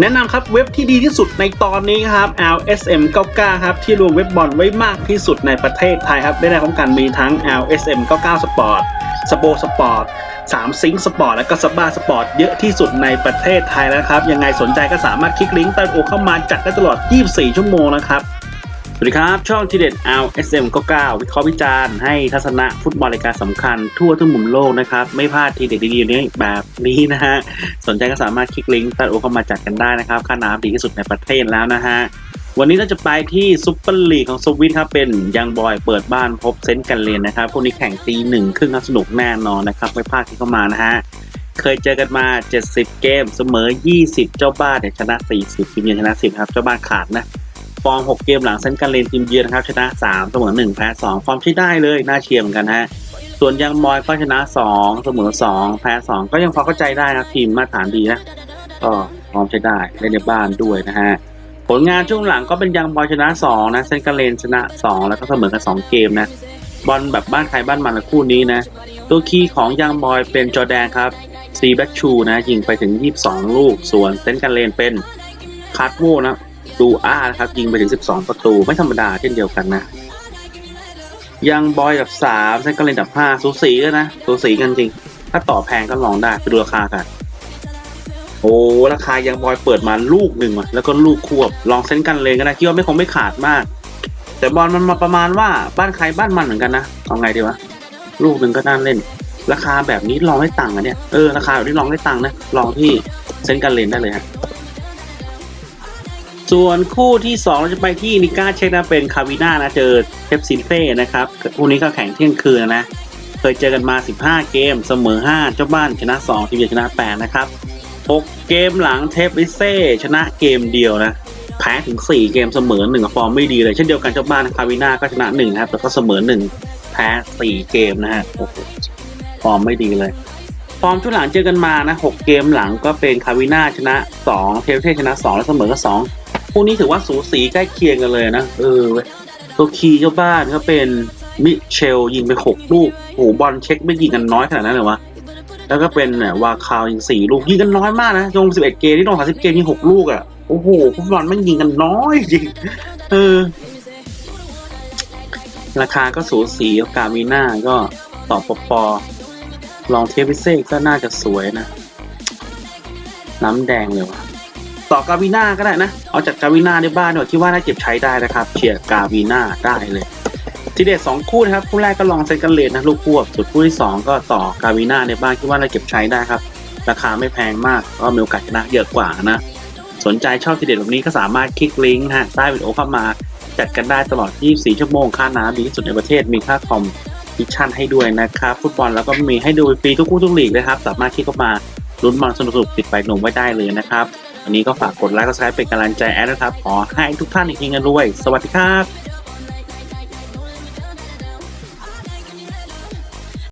แนะนำครับเว็บที่ดีที่สุดในตอนนี้ครับ LSM 99ครับที่รวมเว็บบอลไว้มากที่สุดในประเทศไทยครับได้ในขอมกันมีทั้ง LSM 99 Sport สโปสปอร์ต3ซิงสปอร์ตและก็สบ้าสปอร์ตเยอะที่สุดในประเทศไทยแล้วครับ ยังไงสนใจก็สามารถคลิกลิงก์ใต้โอเข้ามาจัดได้ตลอด 24 ชั่วโมงนะครับ วัสดีครับ ช่องทีเด็ด LSM 99วิเคราะห์วิจารณ์ให้ทัศนะฟุตบอลรายการสำคัญทั่วทุกมุมโลกนะครับ ไม่พลาดทีเด็ดดีๆนี้แบบนี้นะฮะ สนใจก็สามารถคลิกลิงก์ใต้โอเข้ามาจัดกันได้นะครับ ค่าน้ำดีที่สุดในประเทศแล้วนะฮะ วันนี้เราจะไปที่ซุปเปอร์ลีกของสวิตครับ เป็นยังบอยเปิดบ้านพบเซนต์กันเรียนนะครับพวกนี้แข่งตีหนึ่งครึ่งครับสนุกแน่นอนนะครับไม่พลาดที่เข้ามานะฮะเคยเจอกันมา 70 เกมเสมอ 20 เจ้าบ้านเนี่ยชนะ 40ทีมเยือนชนะ 10 ครับ เจ้าบ้านขาดนะ ฟอร์ม 6 เกมหลังเซนต์กันเรียนทีมเยือนนะครับชนะ 3 เสมอ 1 แพ้ 2 ฟอร์มใช้ได้เลยน่าเชียร์เหมือนกันฮะส่วนยังบอยก็ชนะ 2 เสมอ 2 แพ้ 2 ก็ยังพอเข้าใจได้นะทีมมาตรฐานดีนะก็ฟอร์มใช้ได้เล่นในบ้านด้วยนะฮะผลงานช่วงหลังก็เป็นยังบอยชนะ 2 นะเซนต์กันเรียนชนะ 2 แล้วก็เสมอกัน 2 เกมนะ บอลแบบบ้านใครบ้านมันนะคู่นี้นะ ตัวคีย์ของยังบอยเป็นจอแดนครับซีแบ็กชูนะยิงไปถึง 22 ลูก ส่วนเซนต์กันเลนเป็นคาร์ดโวนะ ดูอาร์นะครับยิงไปถึง 12 ประตูไม่ธรรมดาเช่นเดียวกันนะ ยังบอยกับ3เซนกันเลนกับ5สูสีกันนะสูสีกันจริง ถ้าต่อแพงก็ลองได้ไปดูราคากันโอ้ราคายังบอยเปิดมาลูกหนึ่งว่ะแล้วก็ลูกควบลองเซนกันเลนก็ได้คิดว่าไม่คงไม่ขาดมาก แต่บอลมันมาประมาณว่าบ้านใครบ้านมันเหมือนกันนะเอาไงดีวะลูกหนึ่งก็น่าเล่น ราคาแบบนี้ลองได้ตังค์อะเนี่ยเออราคาแบบนี้ลองได้ตังค์นะลองที่เซนกันเลนได้เลยฮะ ส่วนคู่ที่2เราจะไปที่นิก้าเช็คนะเป็นคาวิน่านะเจอเทปซินเฟ่นะครับคู่นี้ก็แข่งเที่ยงคืนนะ เคยเจอกันมา 15 เกม เสมอ 5 เจ้าบ้านชนะ2ทีมเยือนชนะ 8 นะครับ 6 เกมหลังเทปวิเซ่ชนะเกมเดียวนะแพ้ถึง 4 เกมเสมอ1ฟอร์มไม่ดีเลย เช่นเดียวกันเจ้าบ้านคาวิน่าก็ชนะ1นะครับแล้วก็เสมอ 1 แพ้ 4 เกมนะฮะโอ้โหฟอร์มไม่ดีเลย ฟอร์มช่วงหลังเจอกันมานะ 6 เกมหลังก็เป็นคาวิน่าชนะ 2 เทลเทชนะ 2 แล้วเสมอกั บ2คู่นี้ถือว่าสูสีใกล้เคียงกันเลยนะ เออเว้ยตัวคีเจ้าบ้านก็เป็นมิเชลยิงไป6ลูกโอ้โหบอลเช็คไม่ยิงกันน้อยขนาดนั้นเลยวะ แล้วก็เป็นเนี่ยวาคาวยิง4ลูกยิงกันน้อยมากนะลง11เอ็ดเกมที่ลง30เกมยิง6ลูกอะ่ะ โอ้โหฟุตบอลมันยิงกันน้อยจริง เออ ราคาก็สูสีกับกามีน่าก็ต่อปปอลองเทปพิเศษก็น่าจะสวยนะ น้ำแดงเลยว่ะ ต่อกาวีน่าก็ได้นะ เอาจากกาวีน่าในบ้านเนี่ยที่ว่าน่าเก็บใช้ได้นะครับเชียร์กาวีน่าได้เลย ทีเด็ดสองคู่นะครับคู่แรกก็ลองเซนกันเลนนะลูกควบส่วนคู่ที่สองก็ต่อกาวีน่าในบ้านคิดว่าน่าเก็บใช้ได้ครับ ราคาไม่แพงมากก็มีโอกาสชนะเยอะกว่านะ สนใจชอบทีเด็ดแบบนี้ก็สามารถคลิกลิงก์นะฮะใต้วิดีโอเข้ามาจัดกันได้ตลอด 24 ชั่วโมง ค่าน้ำดีที่สุดในประเทศ มีค่าคอมมิชชั่นให้ด้วยนะครับ ฟุตบอลแล้วก็มีให้ดูฟรีทุกคู่ทุกลีกนะครับ สามารถคลิกเข้ามาลุ้นบอลสนุกๆติดไปหนุ่มไว้ได้เลยนะครับ วันนี้ก็ฝากกดไลค์กดแชร์เป็นกำลังใจแอดนะครับ ขอให้ทุกท่านเฮงกันด้วย สวัสดีครับ